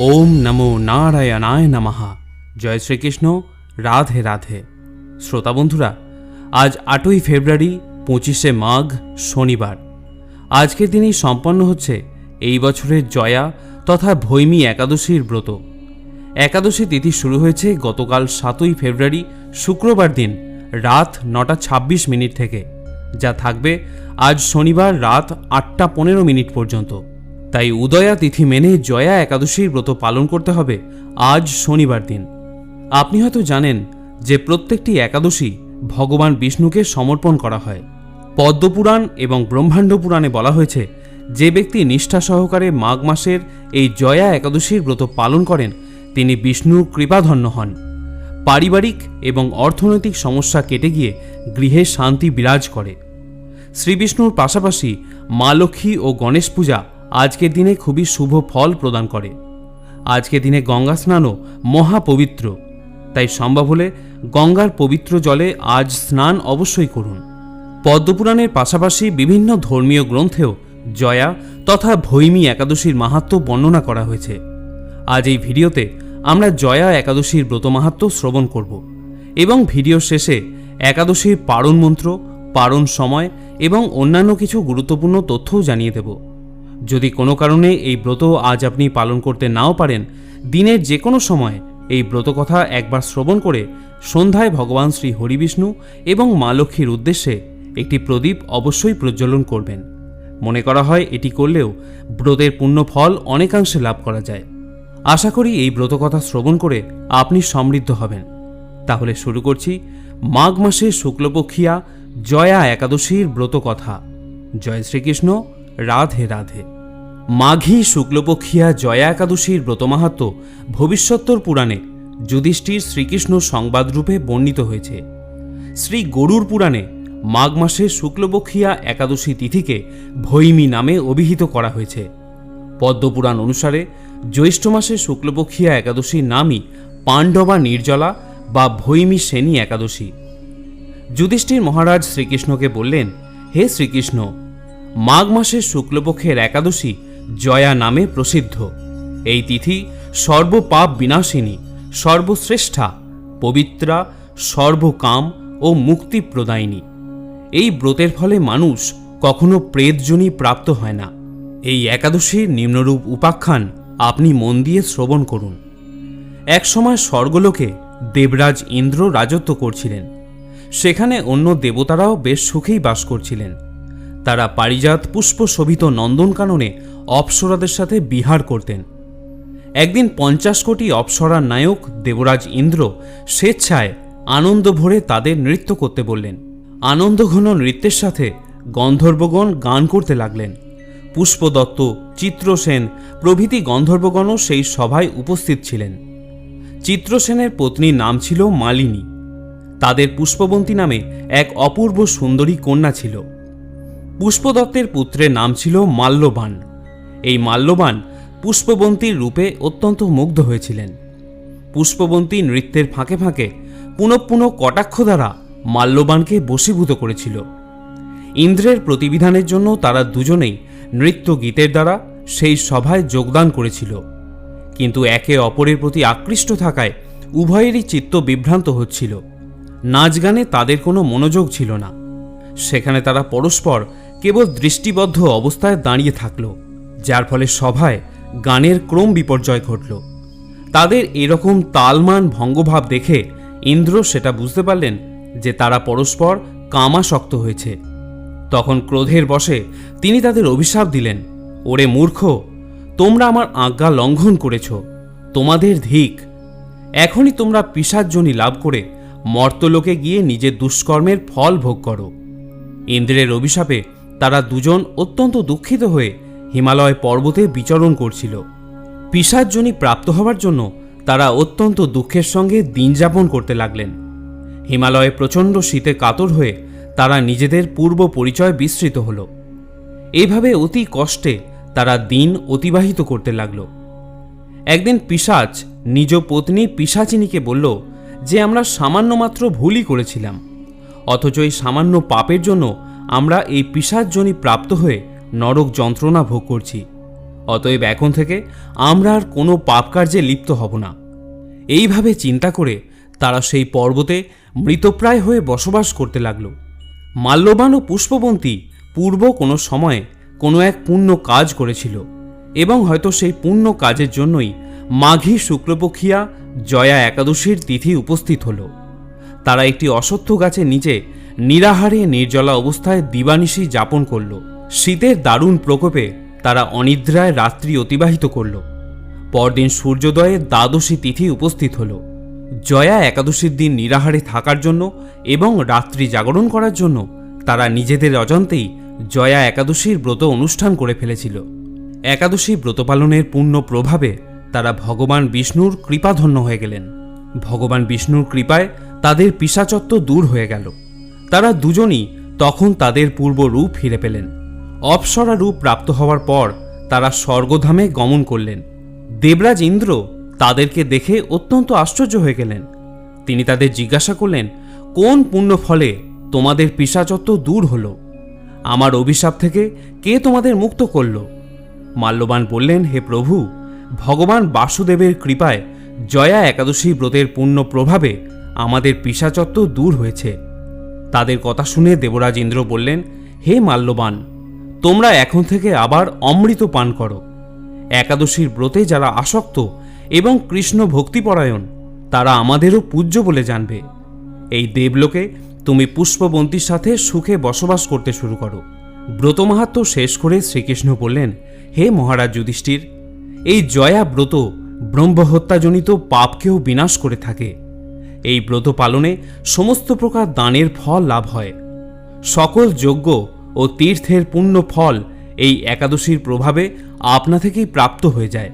ওম নমো নারায়ণায় নমঃ। জয় শ্রীকৃষ্ণ, রাধে রাধে। শ্রোতা বন্ধুরা, আজ আটই ফেব্রুয়ারি, পঁচিশে মাঘ, শনিবার। আজকের দিনেই সম্পন্ন হচ্ছে এই বছরের জয়া তথা ভৈমী একাদশীর ব্রত। একাদশী তিথি শুরু হয়েছে গতকাল সাতই ফেব্রুয়ারি, শুক্রবার দিন, রাত নটা ছাব্বিশ মিনিট থেকে। যা থাকবে আজ শনিবার রাত আটটা পনেরো মিনিট পর্যন্ত। তাই উদয়া তিথি মেনে জয়া একাদশীর ব্রত পালন করতে হবে আজ শনিবার দিন। আপনি হয়তো জানেন যে প্রত্যেকটি একাদশী ভগবান বিষ্ণুকে সমর্পণ করা হয়। পদ্মপুরাণ এবং ব্রহ্মাণ্ড পুরাণে বলা হয়েছে, যে ব্যক্তি নিষ্ঠা সহকারে মাঘ মাসের এই জয়া একাদশীর ব্রত পালন করেন, তিনি বিষ্ণুর কৃপাধন্য হন। পারিবারিক এবং অর্থনৈতিক সমস্যা কেটে গিয়ে গৃহে শান্তি বিরাজ করে। শ্রীবিষ্ণুর পাশাপাশি মা লক্ষ্মী ও গণেশ পূজা আজকের দিনে খুবই শুভ ফল প্রদান করে। আজকের দিনে গঙ্গা স্নানও মহাপবিত্র। তাই সম্ভব হলে গঙ্গার পবিত্র জলে আজ স্নান অবশ্যই করুন। পদ্মপুরাণের পাশাপাশি বিভিন্ন ধর্মীয় গ্রন্থেও জয়া তথা ভৈমী একাদশীর মাহাত্ম্য বর্ণনা করা হয়েছে। আজ এই ভিডিওতে আমরা জয়া একাদশীর ব্রত মাহাত্ম্য শ্রবণ করব এবং ভিডিও শেষে একাদশীর পারণ মন্ত্র, পারণ সময় এবং অন্যান্য কিছু গুরুত্বপূর্ণ তথ্যও জানিয়ে দেব। যদি কোনো কারণে এই ব্রত আজ আপনি পালন করতে নাও পারেন দিনের যে কোনো সময় এই ব্রত কথা একবার শ্রবণ করে সন্ধ্যায় ভগবান শ্রী হরিবিষ্ণু এবং মা লক্ষ্মীর উদ্দেশ্যে একটি প্রদীপ অবশ্যই প্রজ্বলন করবেন। মনে করা হয় এটি করলেও ব্রতের পূর্ণ ফল অনেকাংশে লাভ করা যায়। আশা করি এই ব্রত কথা শ্রবণ করে আপনি সমৃদ্ধ হবেন। তাহলে শুরু করছি মাঘ মাসে শুক্লপক্ষিয়া জয়া একাদশীর ব্রত কথা জয় শ্রীকৃষ্ণ। রাধে রাধে। মাঘী শুক্লপক্ষিয়া জয়া একাদশীর ব্রতমাহাত্ম ভবিষ্যত্তর পুরাণে যুধিষ্ঠির শ্রীকৃষ্ণ সংবাদরূপে বর্ণিত হয়েছে। শ্রী গরুর পুরাণে মাঘ মাসে শুক্লপক্ষিয়া একাদশী তিথিকে ভৈমী নামে অভিহিত করা হয়েছে। পদ্মপুরাণ অনুসারে জ্যৈষ্ঠ মাসে শুক্লপক্ষিয়া একাদশীর নামই পাণ্ডবা নির্জলা বা ভৈমী শ্রেণি একাদশী। যুধিষ্ঠির মহারাজ শ্রীকৃষ্ণকে বললেন, হে শ্রীকৃষ্ণ মাঘ মাসের শুক্লপক্ষের একাদশী জয়া নামে প্রসিদ্ধ। এই তিথি সর্বপাপ বিনাশিনী, সর্বশ্রেষ্ঠা, পবিত্রা, সর্বকাম ও মুক্তি প্রদায়িনী। এই ব্রতের ফলে মানুষ কখনো প্রেতজনী প্রাপ্ত হয় না। এই একাদশীর নিম্নরূপ উপাখ্যান আপনি মন দিয়ে শ্রবণ করুন। একসময় স্বর্গলোকে দেবরাজ ইন্দ্র রাজত্ব করছিলেন। সেখানে অন্য দেবতারাও বেশ সুখেই বাস করছিলেন। তারা পারিজাত পুষ্প শোভিত নন্দনকাননে অপ্সরাদের সাথে বিহার করতেন। একদিন পঞ্চাশ কোটি অপ্সরার নায়ক দেবরাজ ইন্দ্র স্বেচ্ছায় আনন্দ ভরে তাদের নৃত্য করতে বললেন। আনন্দঘন নৃত্যের সাথে গন্ধর্বগণ গান করতে লাগলেন। পুষ্পদত্ত, চিত্রসেন প্রভৃতি গন্ধর্বগণও সেই সভায় উপস্থিত ছিলেন। চিত্রসেনের পত্নীর নাম ছিল মালিনী। তাদের পুষ্পবন্তী নামে এক অপূর্ব সুন্দরী কন্যা ছিল। পুষ্পদত্তের পুত্রের নাম ছিল মাল্যবান। এই মাল্যবান পুষ্পবন্তীর রূপে অত্যন্ত মুগ্ধ হয়েছিলেন। পুষ্পবন্তী নৃত্যের ফাঁকে ফাঁকে পুনঃপুন কটাক্ষ দ্বারা মাল্যবানকে বশীভূত করেছিল। ইন্দ্রের প্রতিবিধানের জন্য তারা দুজনেই নৃত্য গীতের দ্বারা সেই সভায় যোগদান করেছিল। কিন্তু একে অপরের প্রতি আকৃষ্ট থাকায় উভয়েরই চিত্ত বিভ্রান্ত হচ্ছিল। নাচ গানে তাদের কোনো মনোযোগ ছিল না। সেখানে তারা পরস্পর কেবল দৃষ্টিবদ্ধ অবস্থায় দাঁড়িয়ে থাকল, যার ফলে সভায় গানের ক্রম বিপর্যয় ঘটল। তাদের এরকম তালমান ভঙ্গভাব দেখে ইন্দ্র সেটা বুঝতে পারলেন যে তারা পরস্পর কামাসক্ত হয়েছে। তখন ক্রোধের বশে তিনি তাদের অভিশাপ দিলেন, ওরে মূর্খ, তোমরা আমার আজ্ঞা লঙ্ঘন করেছ, তোমাদের ধিক। এখনই তোমরা পিসাজ্জনী লাভ করে মর্তলোকে গিয়ে নিজের দুষ্কর্মের ফল ভোগ করো। ইন্দ্রের অভিশাপে তারা দুজন অত্যন্ত দুঃখিত হয়ে হিমালয় পর্বতে বিচরণ করছিল। পিসাজ্জনী প্রাপ্ত হওয়ার জন্য তারা অত্যন্ত দুঃখের সঙ্গে দিন যাপন করতে লাগলেন। হিমালয়ে প্রচণ্ড শীতে কাতর হয়ে তারা নিজেদের পূর্ব পরিচয় বিস্তৃত হল। এইভাবে অতি কষ্টে তারা দিন অতিবাহিত করতে লাগল। একদিন পিসাচ নিজ পত্নী পিসাচিনীকে বলল যে, আমরা সামান্য মাত্র ভুলই করেছিলাম। অথচ এই সামান্য পাপের জন্য আমরা এই পিসাচজনী প্রাপ্ত হয়ে নরক যন্ত্রণা ভোগ করছি। অতএব এখন থেকে আমরা আর কোনো পাপ কার্যে লিপ্ত হব না। এইভাবে চিন্তা করে তারা সেই পর্বতে মৃতপ্রায় হয়ে বসবাস করতে লাগল। মাল্যবান ও পুষ্পবন্তী পূর্ব কোনো সময়ে কোনো এক পুণ্য কাজ করেছিল এবং হয়তো সেই পুণ্য কাজের জন্যই মাঘী শুক্লপক্ষিয়া জয়া একাদশীর তিথি উপস্থিত হল। তারা একটি অশ্বত্থ গাছের নিচে নিরাহারে নির্জলা অবস্থায় দিবানিশি যাপন করল। শীতের দারুণ প্রকোপে তারা অনিদ্রায় রাত্রি অতিবাহিত করল। পরদিন সূর্যোদয়ে দ্বাদশী তিথি উপস্থিত হল। জয়া একাদশীর দিন নিরাহারে থাকার জন্য এবং রাত্রি জাগরণ করার জন্য তারা নিজেদের অজান্তেই জয়া একাদশীর ব্রত অনুষ্ঠান করে ফেলেছিল। একাদশী ব্রত পালনের পূর্ণ প্রভাবে তারা ভগবান বিষ্ণুর কৃপাধন্য হয়ে গেলেন। ভগবান বিষ্ণুর কৃপায় তাদের পিসাচত্ব দূর হয়ে গেল। তারা দুজনই তখন তাদের পূর্ব রূপ ফিরে পেলেন। অপসরা রূপ প্রাপ্ত হওয়ার পর তারা স্বর্গধামে গমন করলেন। দেবরাজ ইন্দ্র তাদেরকে দেখে অত্যন্ত আশ্চর্য হয়ে গেলেন। তিনি তাদের জিজ্ঞাসা করলেন, কোন পুণ্য ফলে তোমাদের পিসাচত্ব দূর হলো? আমার অভিশাপ থেকে কে তোমাদের মুক্ত করল? মাল্যবান বললেন, হে প্রভু, ভগবান বাসুদেবের কৃপায় জয়া একাদশী ব্রতের পূর্ণ প্রভাবে আমাদের পিসাচত্ব দূর হয়েছে। তাদের কথা শুনে দেবরাজ ইন্দ্র বললেন, হে মাল্যবান, তোমরা এখন থেকে আবার অমৃত পান করো। একাদশীর ব্রতে যারা আসক্ত এবং কৃষ্ণ ভক্তিপরায়ণ, তারা আমাদেরও পূজ্য বলে জানবে। এই দেবলোকে তুমি পুষ্পবন্তীর সাথে সুখে বসবাস করতে শুরু করো। ব্রত মাহাত্ম শেষ করে শ্রীকৃষ্ণ বললেন, হে মহারাজ যুধিষ্ঠির, এই জয়া ব্রত ব্রহ্মহত্যাজনিত পাপকেও বিনাশ করে থাকে। এই ব্রত পালনে সমস্ত প্রকার দানের ফল লাভ হয়। সকল যজ্ঞ ও তীর্থের পুণ্য ফল এই একাদশীর প্রভাবে আপনা থেকেই প্রাপ্ত হয়ে যায়।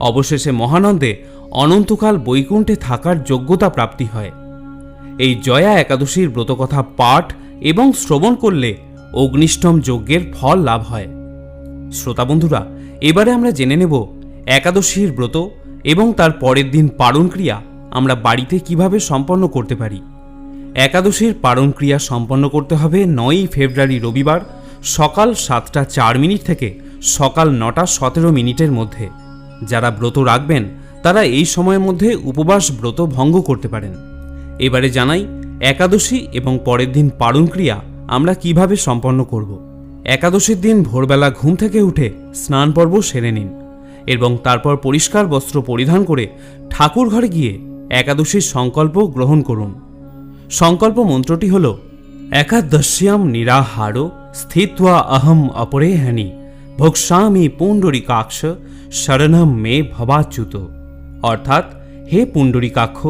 অবশেষে মহানন্দে অনন্তকাল বৈকুণ্ঠে থাকার যোগ্যতা প্রাপ্তি হয়। এই জয়া একাদশীর ব্রতকথা পাঠ এবং শ্রবণ করলে অগ্নিষ্টম যজ্ঞের ফল লাভ হয়। শ্রোতা বন্ধুরা, এবারে আমরা জেনে নেব একাদশীর ব্রত এবং তার পরের দিন পালন ক্রিয়া আমরা বাড়িতে কীভাবে সম্পন্ন করতে পারি? একাদশীর পালন ক্রিয়া সম্পন্ন করতে হবে নয়ই ফেব্রুয়ারি রবিবার সকাল সাতটা চার মিনিট থেকে সকাল নটা সতেরো মিনিটের মধ্যে। যারা ব্রত রাখবেন, তারা এই সময়ের মধ্যে উপবাস ব্রত ভঙ্গ করতে পারেন। এবারে জানাই, একাদশী এবং পরের দিন পালন ক্রিয়া আমরা কীভাবে সম্পন্ন করব? একাদশীর দিন ভোরবেলা ঘুম থেকে উঠে স্নান পর্ব সেরে নিন এবং তারপর পরিষ্কার বস্ত্র পরিধান করে ঠাকুর ঘরে গিয়ে একাদশীর সংকল্প গ্রহণ করুন। সংকল্প মন্ত্রটি হল একাদশ্যাম নিরাহার স্থিত্বা অহম অপরেহানি ভোক্সামি পুণ্ডরিকাক্ষ শরণম মে ভবাচ্যুত। অর্থাৎ, হে পুণ্ডরিকাক্ষ,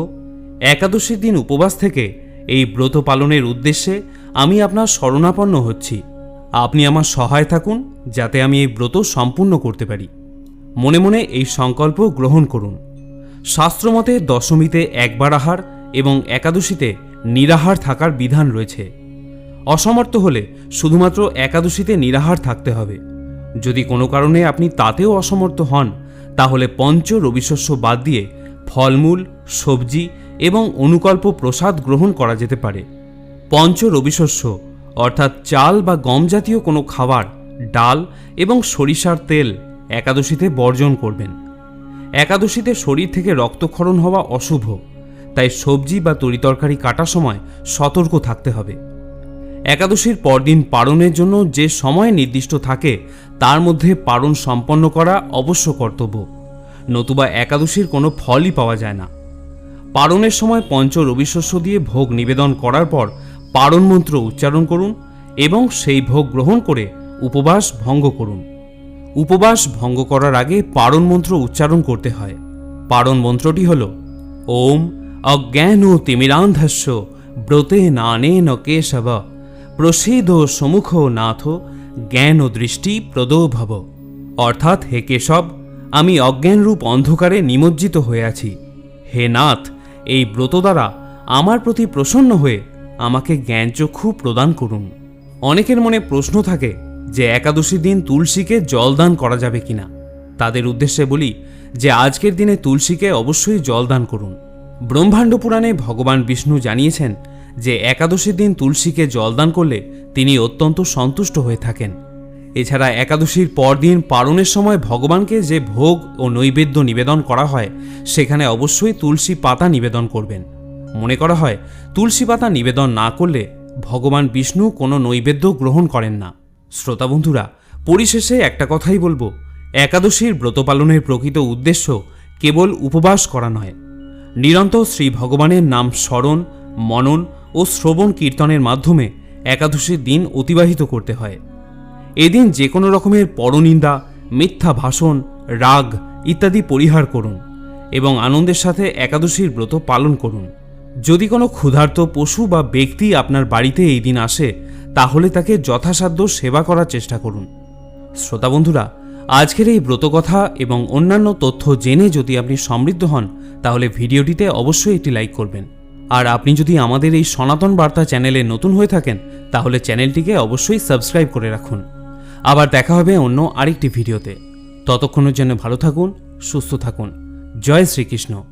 একাদশীর দিন উপবাস থেকে এই ব্রত পালনের উদ্দেশ্যে আমি আপনার শরণাপন্ন হচ্ছি। আপনি আমার সহায় থাকুন, যাতে আমি এই ব্রত সম্পূর্ণ করতে পারি। মনে মনে এই সংকল্প গ্রহণ করুন। শাস্ত্রমতে দশমীতে একবার আহার এবং একাদশীতে নিরাহার থাকার বিধান রয়েছে। অসমর্থ হলে শুধুমাত্র একাদশীতে নিরাহার থাকতে হবে। যদি কোনো কারণে আপনি তাতেও অসমর্থ হন, তাহলে পঞ্চ রবিশস্য বাদ দিয়ে ফলমূল, সবজি এবং অনুকল্প প্রসাদ গ্রহণ করা যেতে পারে। পঞ্চ রবিশস্য, অর্থাৎ চাল বা গম জাতীয় কোনো খাবার, ডাল এবং সরিষার তেল একাদশীতে বর্জন করবেন। একাদশীতে শরীর থেকে রক্তক্ষরণ হওয়া অশুভ। তাই সবজি বা তরিতরকারি কাটার সময় সতর্ক থাকতে হবে। একাদশীর পরদিন পালনের জন্য যে সময় নির্দিষ্ট থাকে, তার মধ্যে পালন সম্পন্ন করা অবশ্য কর্তব্য। নতুবা একাদশীর কোনো ফলই পাওয়া যায় না। পালনের সময় পঞ্চ রবিশস্য দিয়ে ভোগ নিবেদন করার পর পারণ মন্ত্র উচ্চারণ করুন এবং সেই ভোগ গ্রহণ করে উপবাস ভঙ্গ করুন। উপবাস ভঙ্গ করার আগে পারণ মন্ত্র উচ্চারণ করতে হয়। পারণ মন্ত্রটি হল, ওম অজ্ঞান ও তিমিরান্ধস্য ব্রতে নানেন কেশব প্রসিদ্ধ সমুখ নাথ, জ্ঞান ও দৃষ্টি প্রদো ভব। অর্থাৎ, হে কেশব, আমি অজ্ঞানরূপ অন্ধকারে নিমজ্জিত হয়ে আছি। হে নাথ, এই ব্রত দ্বারা আমার প্রতি প্রসন্ন হয়ে আমাকে জ্ঞানচক্ষু প্রদান করুন। অনেকের মনে প্রশ্ন থাকে যে একাদশী দিন তুলসীকে জলদান করা যাবে কিনা। তাদের উদ্দেশ্যে বলি যে আজকের দিনে তুলসীকে অবশ্যই জলদান করুন। ব্রহ্মাণ্ড পুরাণে ভগবান বিষ্ণু জানিয়েছেন যে একাদশীর দিন তুলসীকে জলদান করলে তিনি অত্যন্ত সন্তুষ্ট হয়ে থাকেন। এছাড়া একাদশীর পরদিন পালনের সময় ভগবানকে যে ভোগ ও নৈবেদ্য নিবেদন করা হয়, সেখানে অবশ্যই তুলসী পাতা নিবেদন করবেন। মনে করা হয়, তুলসী পাতা নিবেদন না করলে ভগবান বিষ্ণু কোনো নৈবেদ্য গ্রহণ করেন না। শ্রোতা বন্ধুরা, পরিশেষে একটা কথাই বলব। একাদশীর ব্রত পালনের প্রকৃত উদ্দেশ্য কেবল উপবাস করা নয়। নিরন্তর শ্রী ভগবানের নাম স্মরণ, মনন ও শ্রবণ কীর্তনের মাধ্যমে একাদশীর দিন অতিবাহিত করতে হয়। এদিন যে কোনো রকমের পরনিন্দা, মিথ্যা ভাষণ, রাগ ইত্যাদি পরিহার করুন এবং আনন্দের সাথে একাদশীর ব্রত পালন করুন। যদি কোনো ক্ষুধার্ত পশু বা ব্যক্তি আপনার বাড়িতে এই দিন আসে তাহলে তাকে যথাসাধ্য সেবা করার চেষ্টা করুন। শ্রোতা বন্ধুরা, আজকের এই ব্রতকথা এবং অন্যান্য তথ্য জেনে যদি আপনি সমৃদ্ধ হন, তাহলে ভিডিওটিতে অবশ্যই একটি লাইক করবেন। আর আপনি যদি আমাদের এই সনাতন বার্তা চ্যানেলে নতুন হয়ে থাকেন, তাহলে চ্যানেলটিকে অবশ্যই সাবস্ক্রাইব করে রাখুন। আবার দেখা হবে অন্য আরেকটি ভিডিওতে। ততক্ষণের জন্য ভালো থাকুন, সুস্থ থাকুন। জয় শ্রীকৃষ্ণ।